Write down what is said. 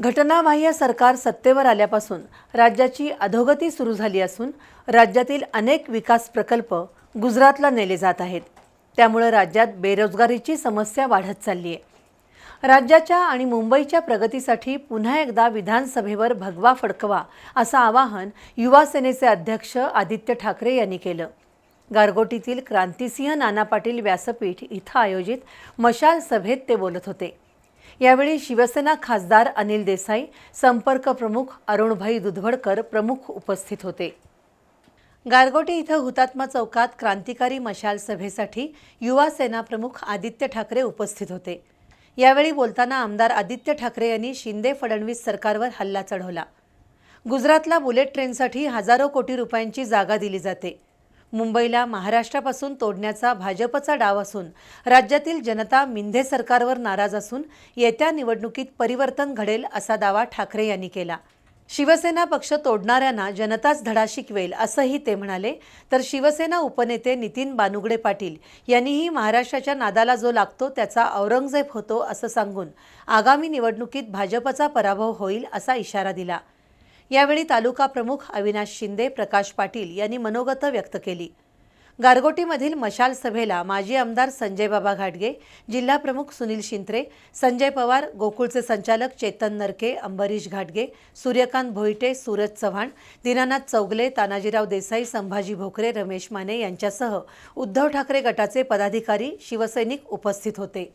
घटनाबाह्य सरकार सत्तेवर आल्यापासून राज्याची अधोगती सुरू झाली असून राज्यातील अनेक विकास प्रकल्प गुजरातला नेले जात आहेत. त्यामुळे राज्यात बेरोजगारीची समस्या वाढत चालली आहे राज्याच्या आणि मुंबईच्या प्रगतीसाठी पुन्हा एकदा विधानसभेवर भगवा फडकवा असं आवाहन युवासेनेचे अध्यक्ष आदित्य ठाकरे यांनी केलं. गारगोटीतील क्रांतिसिंह नाना पाटील व्यासपीठ इथं आयोजित मशाल सभेत ते बोलत होते. यावेळी शिवसेना खासदार अनिल देसाई संपर्क प्रमुख अरुणभाई दुधवडकर प्रमुख उपस्थित होते. गारगोटी इथं हुतात्मा चौकात क्रांतिकारी मशाल सभेसाठी युवा सेना प्रमुख आदित्य ठाकरे उपस्थित होते. यावेळी बोलताना आमदार आदित्य ठाकरे यांनी शिंदे फडणवीस सरकारवर हल्ला चढवला. गुजरातला बुलेट ट्रेनसाठी हजारो कोटी रुपयांची जागा दिली जाते. मुंबईला महाराष्ट्रापासून तोडण्याचा भाजपचा डाव असून राज्यातील जनता मिंधे सरकारवर नाराज असून येत्या निवडणुकीत परिवर्तन घडेल असा दावा ठाकरे यांनी केला. शिवसेना पक्ष तोडणाऱ्यांना जनताच धडा शिकवेल असंही ते म्हणाले. तर शिवसेना उपनेते नितीन बानुगडे पाटील यांनीही महाराष्ट्राच्या नादाला जो लागतो त्याचा औरंगजेब होतो असं सांगून आगामी निवडणुकीत भाजपचा पराभव होईल असा इशारा दिला. यावेळी तालुका प्रमुख अविनाश शिंदे प्रकाश पाटील यांनी मनोगत व्यक्त केली. गारगोटीमधील मशाल सभेला माजी आमदार संजय बाबा घाटगे जिल्हा प्रमुख सुनील शिंत्रे संजय पवार गोकुळचे संचालक चेतन नरके अंबरीश घाटगे सूर्यकांत भोईटे सूरज चव्हाण दीनानाथ चौगले तानाजीराव देसाई संभाजी भोकरे रमेश माने यांच्यासह उद्धव ठाकरे गटाचे पदाधिकारी शिवसैनिक उपस्थित होते.